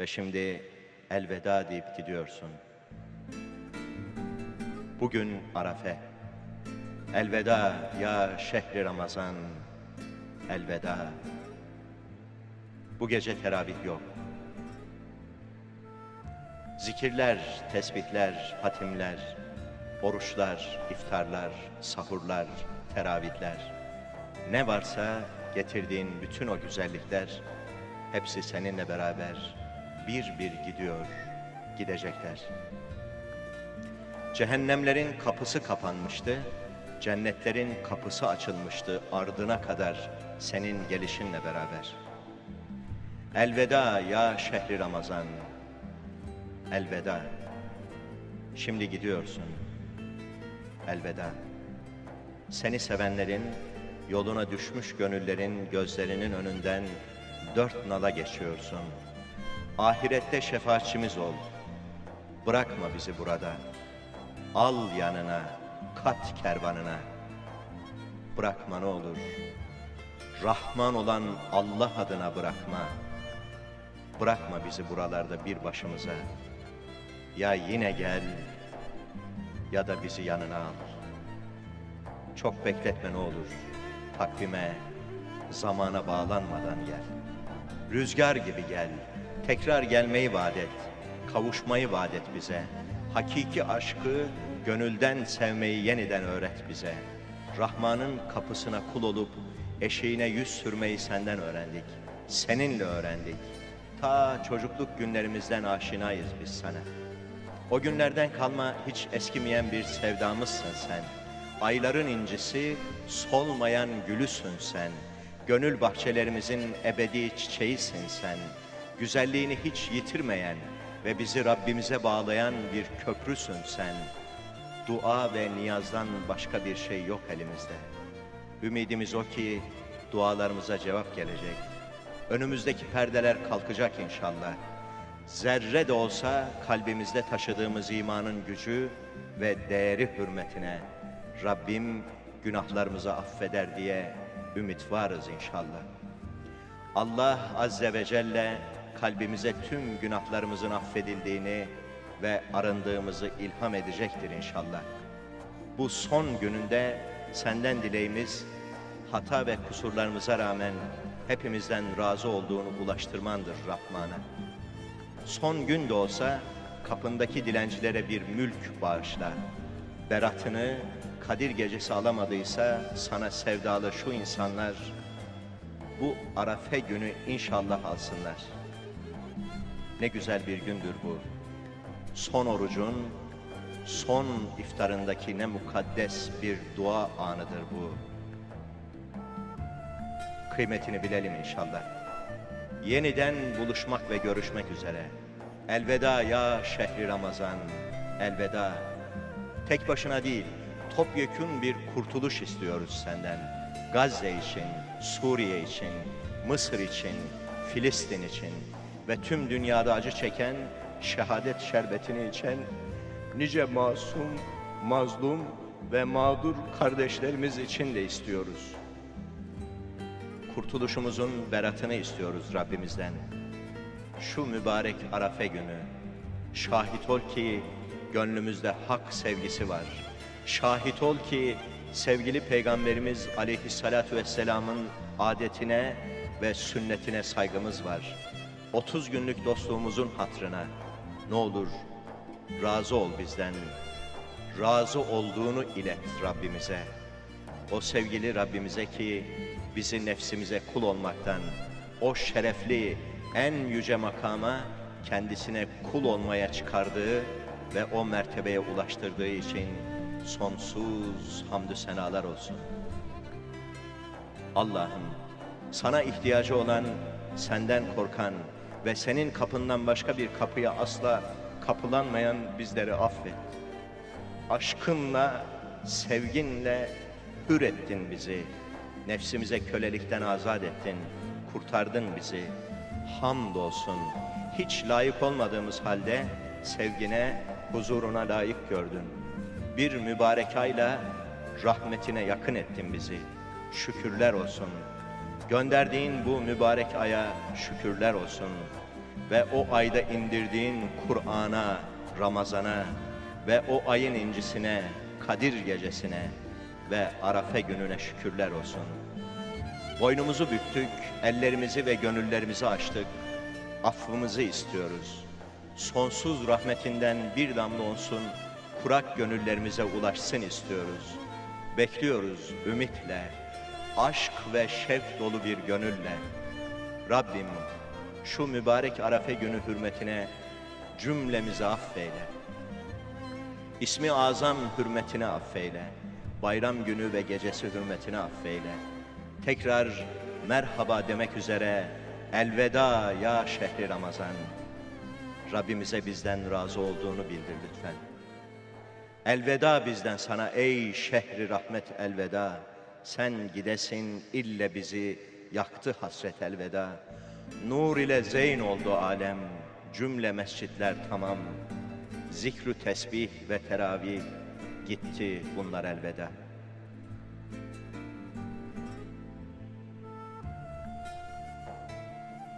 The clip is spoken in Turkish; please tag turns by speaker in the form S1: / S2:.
S1: ve şimdi elveda deyip gidiyorsun. Bugün Arafe. Elveda ya şehri Ramazan. Elveda. Bu gece teravih yok. Zikirler, tesbihler, hatimler, oruçlar, iftarlar, sahurlar, teravihler. Ne varsa getirdiğin bütün o güzellikler hepsi seninle beraber bir bir gidiyor, gidecekler. Cehennemlerin kapısı kapanmıştı, cennetlerin kapısı açılmıştı ardına kadar senin gelişinle beraber. Elveda ya şehri Ramazan, elveda. Şimdi gidiyorsun, elveda. Seni sevenlerin, yoluna düşmüş gönüllerin gözlerinin önünden dört nala geçiyorsun. Ahirette şefaatçimiz ol. Bırakma bizi burada. Al yanına, kat kervanına. Bırakma ne olur. Rahman olan Allah adına bırakma. Bırakma bizi buralarda bir başımıza. Ya yine gel ya da bizi yanına al. Çok bekletme ne olur. Takvime, zamana bağlanmadan gel. Rüzgar gibi gel. Tekrar gelmeyi vaat et. Kavuşmayı vaat et bize. Hakiki aşkı gönülden sevmeyi yeniden öğret bize. Rahman'ın kapısına kul olup eşeğine yüz sürmeyi senden öğrendik. Seninle öğrendik. Ta çocukluk günlerimizden aşinayız biz sana. O günlerden kalma hiç eskimeyen bir sevdamızsın sen. Ayların incisi, solmayan gülüsün sen. Gönül bahçelerimizin ebedi çiçeğisin sen. Güzelliğini hiç yitirmeyen ve bizi Rabbimize bağlayan bir köprüsün sen. Dua ve niyazdan başka bir şey yok elimizde. Ümidimiz o ki dualarımıza cevap gelecek. Önümüzdeki perdeler kalkacak inşallah. Zerre de olsa kalbimizde taşıdığımız imanın gücü ve değeri hürmetine Rabbim günahlarımızı affeder diye ümit varız inşallah. Allah Azze ve Celle kalbimize tüm günahlarımızın affedildiğini ve arındığımızı ilham edecektir inşallah. Bu son gününde senden dileğimiz hata ve kusurlarımıza rağmen hepimizden razı olduğunu ulaştırmandır Rahman'a. Son gün de olsa kapındaki dilencilere bir mülk bağışla. Beratını Kadir gecesi alamadıysa sana sevdalı şu insanlar bu Arafe günü inşallah alsınlar. Ne güzel bir gündür bu. Son orucun, son iftarındaki ne mukaddes bir dua anıdır bu. Kıymetini bilelim inşallah. Yeniden buluşmak ve görüşmek üzere. Elveda ya şehri Ramazan, elveda. Tek başına değil, topyekün bir kurtuluş istiyoruz senden. Gazze için, Suriye için, Mısır için, Filistin için ve tüm dünyada acı çeken, şehadet şerbetini içen nice masum, mazlum ve mağdur kardeşlerimiz için de istiyoruz. Kurtuluşumuzun beratını istiyoruz Rabbimizden. Şu mübarek Arafe günü, şahit ol ki gönlümüzde hak sevgisi var. Şahit ol ki sevgili Peygamberimiz aleyhissalatu vesselamın adetine ve sünnetine saygımız var. 30 günlük dostluğumuzun hatrına ne olur razı ol bizden. Razı olduğunu ilet Rabbimize. O sevgili Rabbimize ki bizi nefsimize kul olmaktan, o şerefli en yüce makama kendisine kul olmaya çıkardığı ve o mertebeye ulaştırdığı için sonsuz hamdü senalar olsun. Allah'ım sana ihtiyacı olan, senden korkan ve senin kapından başka bir kapıya asla kapılanmayan bizleri affet. Aşkınla, sevginle hür ettin bizi. Nefsimize kölelikten azat ettin, kurtardın bizi. Hamdolsun. Hiç layık olmadığımız halde sevgine, huzuruna layık gördün. Bir mübarek ayla rahmetine yakın ettin bizi. Şükürler olsun. Gönderdiğin bu mübarek aya şükürler olsun. ve o ayda indirdiğin Kur'an'a, Ramazan'a ve o ayın incisine, Kadir gecesine ve Arafe gününe şükürler olsun. Boynumuzu büktük, ellerimizi ve gönüllerimizi açtık. Affımızı istiyoruz. Sonsuz rahmetinden bir damla olsun kurak gönüllerimize ulaşsın istiyoruz. Bekliyoruz ümitle, aşk ve şevk dolu bir gönülle. Rabbim şu mübarek Arafe günü hürmetine cümlemizi affeyle. İsmi azam hürmetine affeyle. Bayram günü ve gecesi hürmetine affeyle. Tekrar merhaba demek üzere elveda ya şehri Ramazan. Rabbimize bizden razı olduğunu bildir lütfen. Elveda bizden sana ey şehri rahmet elveda. Sen gidesin ille bizi yaktı hasret elveda. Nur ile zeyn oldu alem, cümle mescitler tamam. Zikrü tesbih ve teravih gitti bunlar elveda.